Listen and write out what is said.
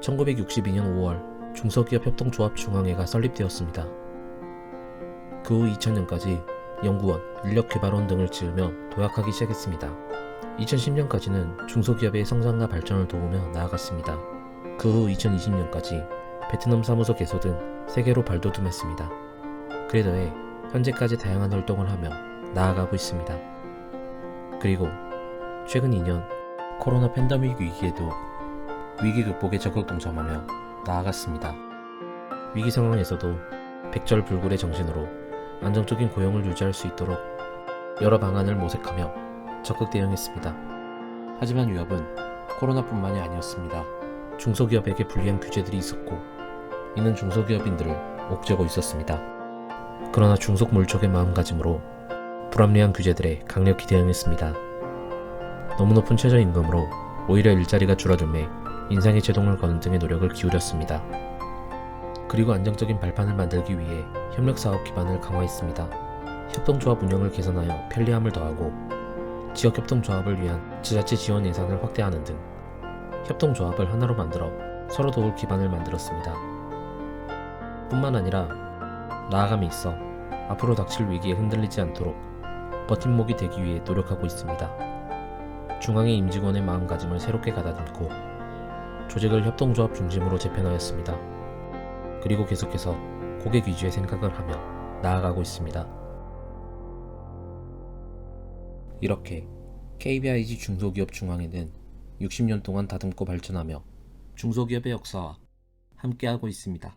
1962년 5월 중소기업 협동조합 중앙회가 설립되었습니다. 그 후 2000년까지 연구원, 인력개발원 등을 지으며 도약하기 시작했습니다. 2010년까지는 중소기업의 성장과 발전을 도우며 나아갔습니다. 그 후 2020년까지 베트남 사무소 개소 등 세계로 발돋움했습니다. 그에 더해 현재까지 다양한 활동을 하며 나아가고 있습니다. 그리고 최근 2년 코로나 팬데믹 위기에도 위기 극복에 적극 동참하며 나아갔습니다. 위기 상황에서도 백절불굴의 정신으로 안정적인 고용을 유지할 수 있도록 여러 방안을 모색하며 적극 대응했습니다. 하지만 위협은 코로나뿐만이 아니었습니다. 중소기업에게 불리한 규제들이 있었고 이는 중소기업인들을 옥죄고 있었습니다. 그러나 중소몰족의 마음가짐으로 불합리한 규제들에 강력히 대응했습니다. 너무 높은 최저임금으로 오히려 일자리가 줄어들매 인상의 제동을 거는 등의 노력을 기울였습니다. 그리고 안정적인 발판을 만들기 위해 협력 사업 기반을 강화했습니다. 협동조합 운영을 개선하여 편리함을 더하고 지역 협동조합을 위한 지자체 지원 예산을 확대하는 등 협동조합을 하나로 만들어 서로 도울 기반을 만들었습니다. 뿐만 아니라 나아감이 있어 앞으로 닥칠 위기에 흔들리지 않도록 버팀목이 되기 위해 노력하고 있습니다. 중앙의 임직원의 마음가짐을 새롭게 가다듬고 조직을 협동조합 중심으로 재편하였습니다. 그리고 계속해서 고객 위주의 생각을 하며 나아가고 있습니다. 이렇게 KBIG 중소기업 중앙회는 60년 동안 다듬고 발전하며 중소기업의 역사와 함께하고 있습니다.